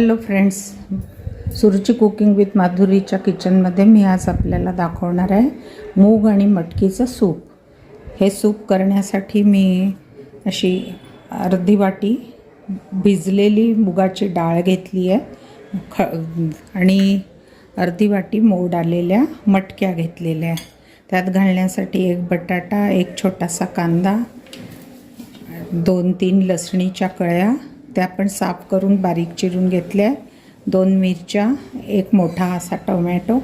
Hello friends Suruchi cooking with माधुरीच्या किचनमध्ये मी आज आपल्याला दाखवणार आहे मूग आणि मटकीचं सूप. हे सूप करण्यासाठी मी अशी अर्धी वाटी भिजलेली मुगाची डाळ घेतली आहे. ख आणि अर्धी वाटी मोड आलेल्या मटक्या घेतलेल्या आहे. त्यात घालण्यासाठी एक बटाटा एक छोटासा कांदा दोन तीन लसणीच्या कळ्या त्या पण साफ करून बारीक चिरून घेतल्या. दोन मिरच्या एक मोठा असा टोमॅटो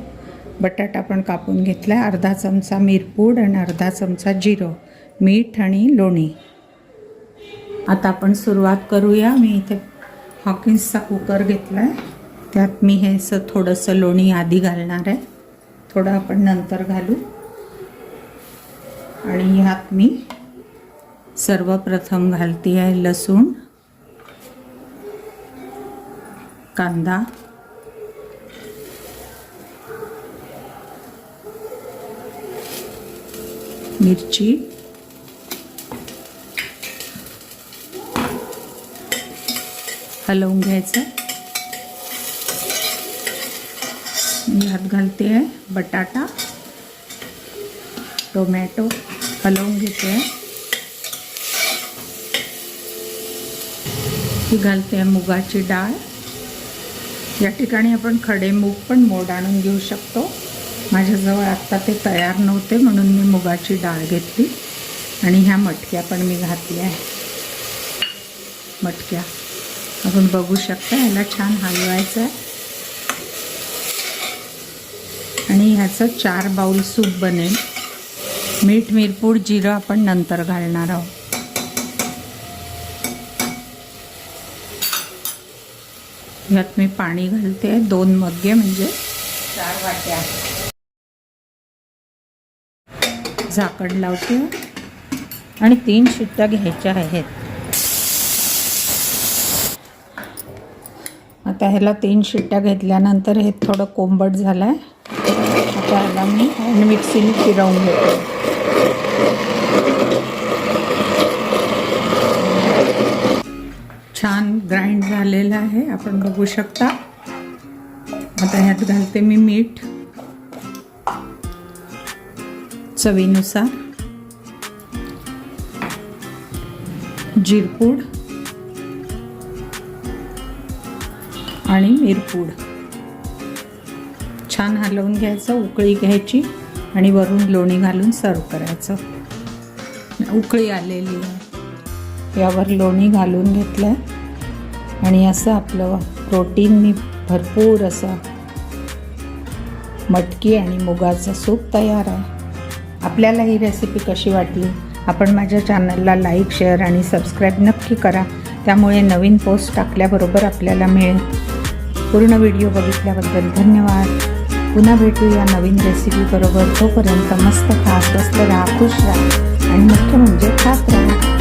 बटाटा पण कापून घेतला अर्धा चमचा मिरपूड आणि अर्धा चमचा जिरं मीठ आणि लोणी. आता आपण सुरुवात करूया. मी इथे हॉकिन्सचा कुकर घेतला आहे त्यात मी हे असं थोडंसं लोणी आधी घालणार आहे. थोडं आपण नंतर घालू. आणि ह्यात मी सर्वप्रथम घालते आहे लसूण. कांदा। मिरची। हलवून घ्यायचं ह्यात घालते आहे. बटाटा, टोमॅटो हलवून घेते आहे. ही घालते आहे मुगाची डाळ. या ठिकाणी आपण खडे मूग पण मोड आणून घेऊ शकतो. माझ्याजवळ आत्ता ते तयार नव्हते म्हणून मी मुगाची डाळ घेतली आणि ह्या मटक्या पण मी घातल्या आहे मटक्या. आपण बघू शकता ह्याला छान हलवायचं आहे. आणि ह्याचं चार बाऊल सूप बनेल. मीठ मिरपूड जिरं आपण नंतर घालणार आहोत. ह्यात मी पाणी घालते. दोन मग्गे म्हणजे चार वाट्या झाकण लावते. आणि तीन शिट्ट्या घ्यायच्या आहेत. आता ह्याला तीन शिट्ट्या घेतल्यानंतर हे थोडं कोंबट झालं आहे आता ह्याला मी हँड मिक्सीने फिरवून घेते. छान ग्राइंड झालेलं आहे. आपण बघू शकता. आता ह्यात घालते मी मीठ चवीनुसार. जिरपूड आणि मिरपूड. छान हलवून घ्यायचं उकळी घ्यायची आणि वरून लोणी घालून सर्व करायचं. उकळी आलेली आहे. यावर लोणी घालून घेतलं आहे आणि असं आपलं प्रोटीननी भरपूर असं मटकी आणि मुगाचं सूप तयार आहे. आपल्याला ही रेसिपी कशी वाटली? आपण माझ्या चॅनलला लाईक शेअर आणि सबस्क्राईब नक्की करा. त्यामुळे नवीन पोस्ट टाकल्याबरोबर आपल्याला मिळेल. पूर्ण व्हिडिओ बघितल्याबद्दल धन्यवाद. पुन्हा भेटू या नवीन रेसिपीबरोबर तोपर्यंत मस्त खा स्वस्त राहा खुश राहा आणि मुख्य म्हणजे खात राहा.